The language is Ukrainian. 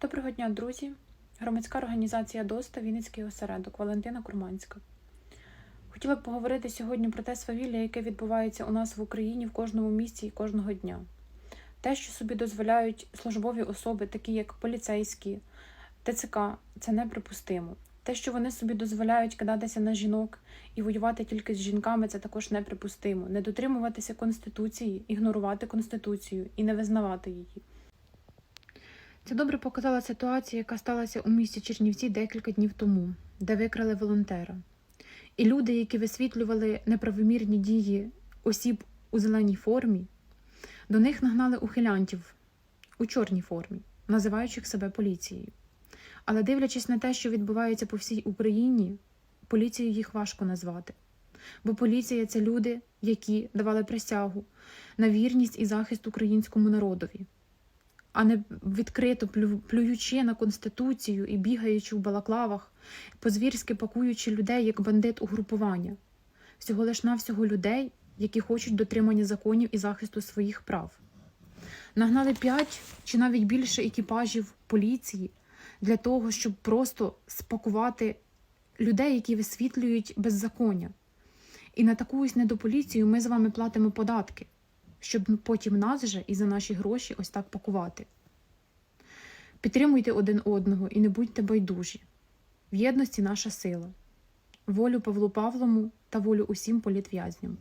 Доброго дня, друзі! Громадська організація ДОСТА Вінницький осередок Валентина Курманська. Хотіла б поговорити сьогодні про те свавілля, яке відбувається у нас в Україні в кожному місті і кожного дня. Те, що собі дозволяють службові особи, такі як поліцейські, ТЦК, це неприпустимо. Те, що вони собі дозволяють кидатися на жінок і воювати тільки з жінками, це також неприпустимо. Не дотримуватися Конституції, ігнорувати Конституцію і не визнавати її. Це добре показала ситуація, яка сталася у місті Чернівці декілька днів тому, де викрали волонтера. І люди, які висвітлювали неправомірні дії осіб у зеленій формі, до них нагнали ухилянтів у чорній формі, називаючих себе поліцією. Але дивлячись на те, що відбувається по всій Україні, поліцією їх важко назвати. Бо поліція це люди, які давали присягу на вірність і захист українському народові а не відкрито плюючи на конституцію і бігаючи в балаклавах, позвірськи пакуючи людей як бандит угрупування, всього лиш навсього людей, які хочуть дотримання законів і захисту своїх прав. Нагнали п'ять чи навіть більше екіпажів поліції для того, щоб просто спакувати людей, які висвітлюють беззаконня. І на таку ось недополіцію ми з вами платимо податки щоб потім нас же і за наші гроші ось так пакувати. Підтримуйте один одного і не будьте байдужі. В єдності наша сила. Волю Павлу Павлому та волю усім політв'язням.